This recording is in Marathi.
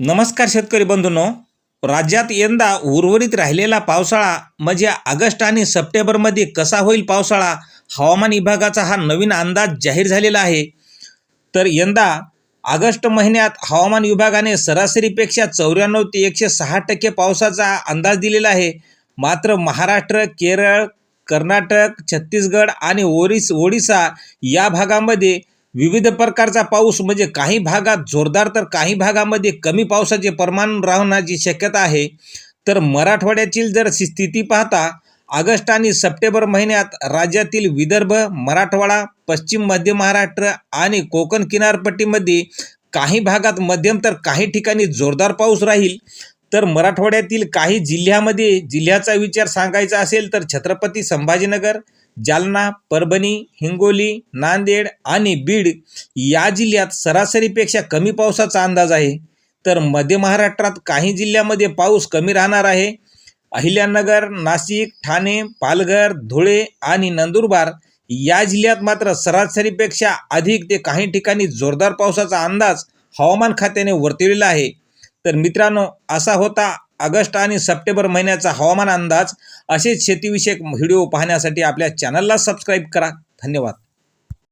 नमस्कार शेतकरी बंधूंनो. राज्यात यंदा उर्वरित राहिलेला पावसाळा म्हणजे ऑगस्ट आणि सप्टेंबरमध्ये कसा होईल पावसाळा? हवामान विभागाचा हा नवीन अंदाज जाहीर झालेला आहे. तर यंदा ऑगस्ट महिन्यात हवामान विभागाने सरासरीपेक्षा चौऱ्याण्णव ते एकशे सहा टक्के पावसाचा अंदाज दिलेला आहे. मात्र महाराष्ट्र केरळ कर्नाटक छत्तीसगड आणि ओरिस ओडिसा या भागामध्ये विविध प्रकारचा पाऊस म्हणजे काही भागात जोरदार तर काही भागामध्ये कमी पावसाचे प्रमाण राहण्याची शक्यता आहे. तर मराठवाड्यातील जर स्थिती पाहता ऑगस्ट आणि सप्टेंबर महिन्यात राज्यातील विदर्भ मराठवाडा पश्चिम मध्य महाराष्ट्र आणि कोकण किनारपट्टीमध्ये काही भागात मध्यम तर काही ठिकाणी जोरदार पाऊस राहील. तर मराठवाड्यातील काही जिल्ह्यामध्ये जिल्ह्याचा विचार सांगायचा असेल तर छत्रपती संभाजीनगर जालना परभणी हिंगोली नांदेड आणि बीड या जिल्ह्यात सरासरीपेक्षा कमी पावसाचा अंदाज आहे. तर मध्य महाराष्ट्रात काही जिल्ह्यामध्ये पाऊस कमी राहणार आहे. अहिल्यानगर नाशिक ठाणे पालघर धुळे आणि नंदुरबार या जिल्ह्यात मात्र सरासरीपेक्षा अधिक ते काही ठिकाणी जोरदार पावसाचा अंदाज हवामान खात्याने वर्तवलेला आहे. तर मित्रांनो असा होता ऑगस्ट आणि सप्टेंबर महिन्याचा हवामान अंदाज असेच शेतीविषयक व्हिडिओ पाहण्यासाठी आपल्या चॅनलला सबस्क्राईब करा. धन्यवाद.